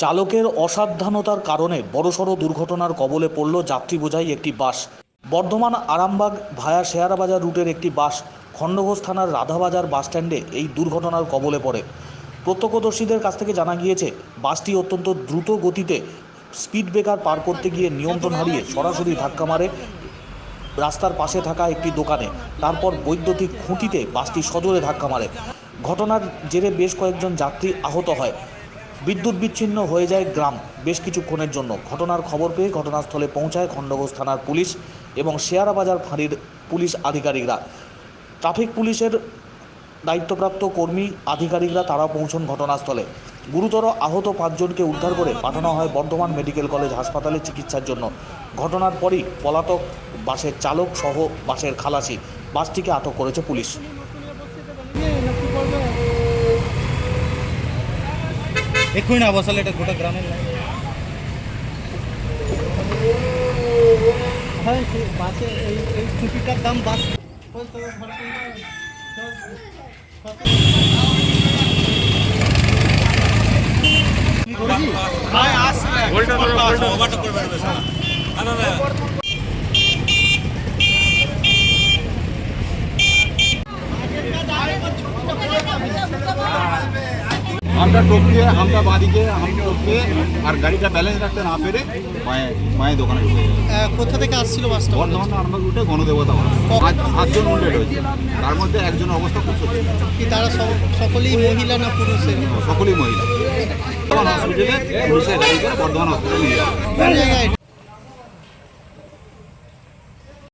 চালকের অসাবধানতার কারণে বড়সড় দুর্ঘটনার কবলে পড়ল যাত্রী বোঝাই একটি বাস। বর্ধমান আরামবাগ ভায়া শেয়ারাবাজার রুটের একটি বাস খণ্ডঘোষ থানার রাধাবাজার বাসস্ট্যান্ডে এই দুর্ঘটনার কবলে পড়ে। প্রত্যক্ষদর্শীদের কাছ থেকে জানা গিয়েছে, বাসটি অত্যন্ত দ্রুত গতিতে স্পিড ব্রেকার পার করতে গিয়ে নিয়ন্ত্রণ হারিয়ে সরাসরি ধাক্কা মারে রাস্তার পাশে থাকা একটি দোকানে। তারপর বৈদ্যুতিক খুঁটিতে বাসটি সজোরে ধাক্কা মারে। ঘটনার জেরে বেশ কয়েকজন যাত্রী আহত হয়। বিদ্যুৎ বিচ্ছিন্ন হয়ে যায় গ্রাম। বেশ কিছুক্ষণের জন্য ঘটনার খবর পেয়ে ঘটনাস্থলে পৌঁছায় খণ্ডঘোষ থানার পুলিশ এবং শেয়ারাবাজার ফাঁড়ির পুলিশ আধিকারিকরা। ট্রাফিক পুলিশের দায়িত্বপ্রাপ্ত কর্মী আধিকারিকরা তারা পৌঁছন ঘটনাস্থলে। গুরুতর আহত পাঁচজনকে উদ্ধার করে পাঠানো হয় বর্ধমান মেডিকেল কলেজ হাসপাতালে চিকিৎসার জন্য। ঘটনার পরই পলাতক বাসের চালক সহ বাসের খালাসি বাসটিকে আটক করেছে পুলিশ। এক্ষুনি না বসালে এটা গোটা গ্রামের লাইন হ্যাঁ বাসে এই এই খুঁটিটার দাম বাস আমরা টোপকে আমরা বাড়িকে আমরা টোপকে আর গাড়িটা ব্যালেন্স রাখতে না পেরে মায়ে মায়ের দোকানে ঢুকে কোথা থেকে আসছিল বাসটা? বর্ধমান আরামবাগ রুটে গণদেবতা পাঁচ সাতজন উল্লেট হয়েছে। তার মধ্যে একজন অবস্থা খুব সত্যি কি তারা সকলেই মহিলা না পুরুষের? সকলেই মহিলা। বর্ধমান হসপিটালে পুলিশের গাড়ি করে বর্ধমান হসপিটালে নিয়ে যাবে